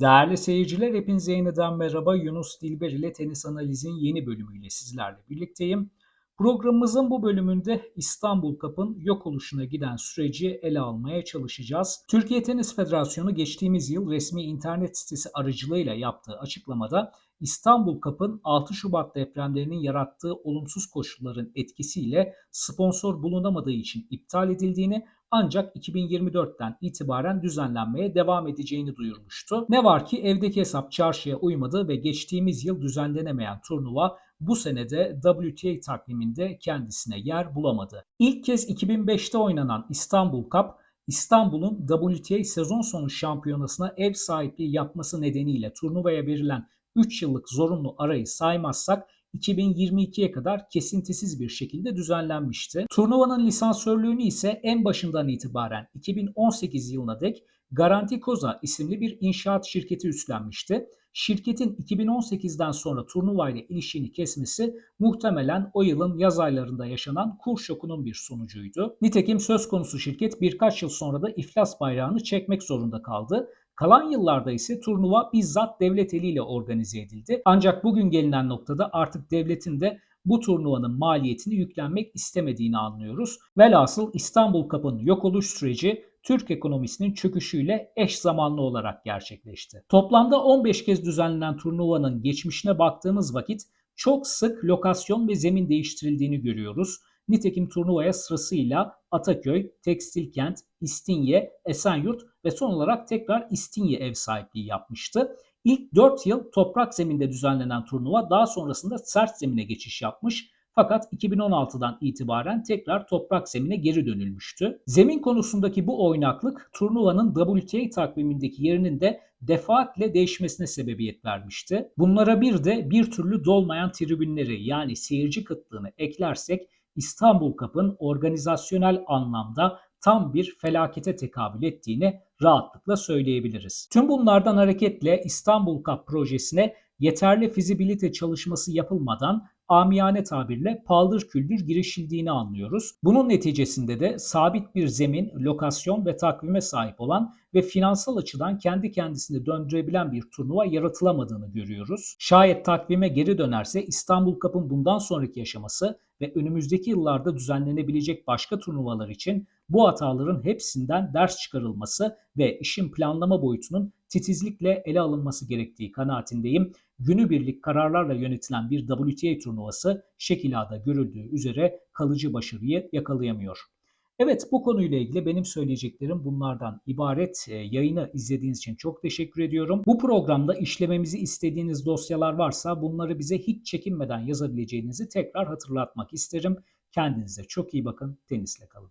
Değerli seyirciler, hepinize yeniden merhaba. Yunus Dilber ile Tenis Analiz'in yeni bölümüyle sizlerle birlikteyim. Programımızın bu bölümünde İstanbul Cup'ın yok oluşuna giden süreci ele almaya çalışacağız. Türkiye Tenis Federasyonu geçtiğimiz yıl resmi internet sitesi aracılığıyla yaptığı açıklamada İstanbul Cup'ın 6 Şubat depremlerinin yarattığı olumsuz koşulların etkisiyle sponsor bulunamadığı için iptal edildiğini ancak 2024'ten itibaren düzenlenmeye devam edeceğini duyurmuştu. Ne var ki evdeki hesap çarşıya uymadı ve geçtiğimiz yıl düzenlenemeyen turnuva bu senede WTA takviminde kendisine yer bulamadı. İlk kez 2005'te oynanan İstanbul Cup İstanbul'un WTA sezon sonu şampiyonasına ev sahipliği yapması nedeniyle turnuvaya verilen 3 yıllık zorunlu arayı saymazsak 2022'ye kadar kesintisiz bir şekilde düzenlenmişti. Turnuvanın lisansörlüğünü ise en başından itibaren 2018 yılına dek Garanti Koza isimli bir inşaat şirketi üstlenmişti. Şirketin 2018'den sonra turnuva ile ilişkini kesmesi muhtemelen o yılın yaz aylarında yaşanan kur şokunun bir sonucuydu. Nitekim söz konusu şirket birkaç yıl sonra da iflas bayrağını çekmek zorunda kaldı. Kalan yıllarda ise turnuva bizzat devlet eliyle organize edildi. Ancak bugün gelinen noktada artık devletin de bu turnuvanın maliyetini yüklenmek istemediğini anlıyoruz. Velhasıl İstanbul Cup'ın yok oluş süreci Türk ekonomisinin çöküşüyle eş zamanlı olarak gerçekleşti. Toplamda 15 kez düzenlenen turnuvanın geçmişine baktığımız vakit çok sık lokasyon ve zemin değiştirildiğini görüyoruz. Nitekim turnuvaya sırasıyla Ataköy, Tekstilkent, İstinye, Esenyurt ve son olarak tekrar İstinye ev sahipliği yapmıştı. İlk 4 yıl toprak zeminde düzenlenen turnuva daha sonrasında sert zemine geçiş yapmış fakat 2016'dan itibaren tekrar toprak zemine geri dönülmüştü. Zemin konusundaki bu oynaklık turnuvanın WTA takvimindeki yerinin de defaatle değişmesine sebebiyet vermişti. Bunlara bir de bir türlü dolmayan tribünleri yani seyirci kıtlığını eklersek İstanbul Cup'ın organizasyonel anlamda tam bir felakete tekabül ettiğini rahatlıkla söyleyebiliriz. Tüm bunlardan hareketle İstanbul Cup projesine yeterli fizibilite çalışması yapılmadan amiyane tabirle paldır küldür girişildiğini anlıyoruz. Bunun neticesinde de sabit bir zemin, lokasyon ve takvime sahip olan ve finansal açıdan kendi kendisini döndürebilen bir turnuva yaratılamadığını görüyoruz. Şayet takvime geri dönerse İstanbul Cup'ın bundan sonraki yaşaması ve önümüzdeki yıllarda düzenlenebilecek başka turnuvalar için bu hataların hepsinden ders çıkarılması ve işin planlama boyutunun titizlikle ele alınması gerektiği kanaatindeyim. Günübirlik kararlarla yönetilen bir WTA turnuvası şekilada görüldüğü üzere kalıcı başarıyı yakalayamıyor. Evet bu konuyla ilgili benim söyleyeceklerim bunlardan ibaret. E, yayını izlediğiniz için çok teşekkür ediyorum. Bu programda işlememizi istediğiniz dosyalar varsa bunları bize hiç çekinmeden yazabileceğinizi tekrar hatırlatmak isterim. Kendinize çok iyi bakın. Tenisle kalın.